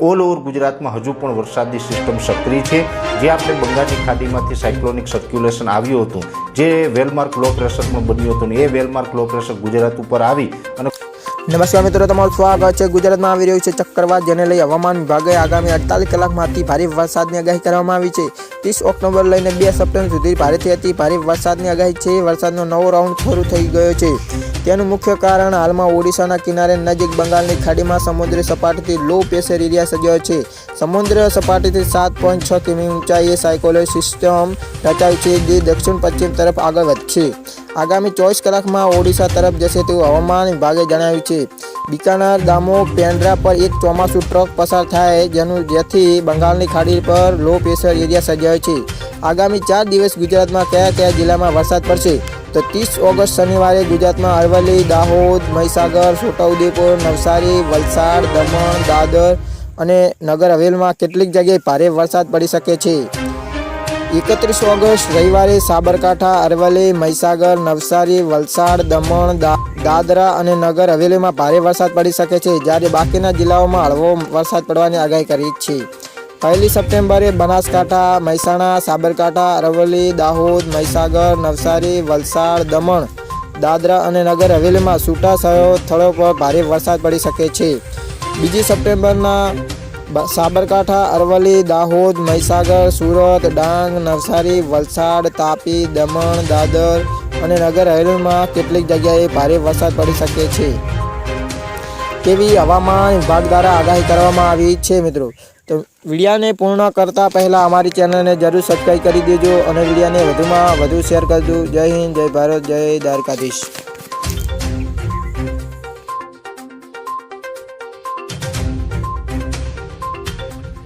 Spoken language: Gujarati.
ઓલ ઓવર ગુજરાતમાં હજુ પણ વરસાદની સિસ્ટમ સક્રિય છે. જે આપણે બંગાળની ખાડીમાંથી સાયક્લોનિક સર્ક્યુલેશન આવ્યું હતું, જે વેલમાર્ક લો પ્રેશરમાં બન્યું હતું ને એ well marked low pressure Gujarat ઉપર આવી અને નમસ્કાર મિત્રો, તમારું સ્વાગત છે ગુજરાતમાં આવી રહ્યું છે ચક્રવાત, જેને લઈ હવામાન વિભાગે આગામી અડતાલીસ કલાકમાંથી ભારે વરસાદની આગાહી કરવામાં આવી છે. ત્રીસ ઓક્ટોબર લઈને બે સપ્ટેમ્બર સુધી ભારેથી અતિ ભારે વરસાદની આગાહી છે. વરસાદનો નવો રાઉન્ડ શરૂ થઈ ગયો છે. તેનું મુખ્ય કારણ હાલમાં ઓડિશાના કિનારે નજીક બંગાળની ખાડીમાં સમુદ્રી સપાટીથી લો પ્રેશર એરિયા સજ્યો છે. સમુદ્ર સપાટીથી સાત પોઈન્ટ છ કિમી ઊંચાઈએ સાયકોલોજી સિસ્ટમ રચાય છે, જે દક્ષિણ પશ્ચિમ તરફ આગળ વધશે આગામી ચોવીસ કલાકમાં ઓડિશા તરફ જશે તેવું હવામાન વિભાગે જણાવ્યું છે. બિકાનેર દામો પેન્ડ્રા પર એક ચોમાસું ટ્રક પસાર થાય જેનું જેથી બંગાળની ખાડી પર લો પ્રેશર એરિયા સર્જાયો છે. આગામી ચાર દિવસ ગુજરાતમાં કયા કયા જિલ્લામાં વરસાદ પડશે? તો ત્રીસ ઓગસ્ટ શનિવારે ગુજરાતમાં અરવલ્લી, દાહોદ, મહીસાગર, છોટાઉદેપુર, નવસારી, વલસાડ, દમણ, દાદર અને નગર હવેલીમાં કેટલીક જગ્યાએ ભારે વરસાદ પડી શકે છે. એકત્રીસ ઓગસ્ટ, રવિવારે સાબરકાંઠા, અરવલ્લી, મહીસાગર, નવસારી, વલસાડ, દમણ દાદરા અને નગર હવેલીમાં ભારે વરસાદ પડી શકે છે. જ્યારે બાકીના જિલ્લાઓમાં હળવો વરસાદ પડવાની આગાહી કરી છે. પહેલી સપ્ટેમ્બરે બનાસકાંઠા, મહેસાણા, સાબરકાંઠા, અરવલ્લી, દાહોદ, મહીસાગર, નવસારી, વલસાડ, દમણ, દાદરા અને નગર હવેલીમાં છૂટા સ્થળો પર ભારે વરસાદ પડી શકે છે. બીજી સપ્ટેમ્બરના સાબરકાંઠા, અરવલ્લી, દાહોદ, મહીસાગર, સુરત, ડાંગ, નવસારી, વલસાડ, તાપી, દમણ, દાદર અને નગર હવેલીમાં કેટલીક જગ્યાએ ભારે વરસાદ પડી શકે છે. તેવી હવામાન વિભાગ દ્વારા આગાહી કરવામાં આવી છે મિત્રો? તો વિડીયાને પૂર્ણ કરતા પહેલાં અમારી ચેનલને જરૂર સબસ્ક્રાઈબ કરી દેજો અને વિડીયાને વધુમાં વધુ શેર કરજો. જય હિન્દ, જય ભારત, જય દ્વારકાધીશ.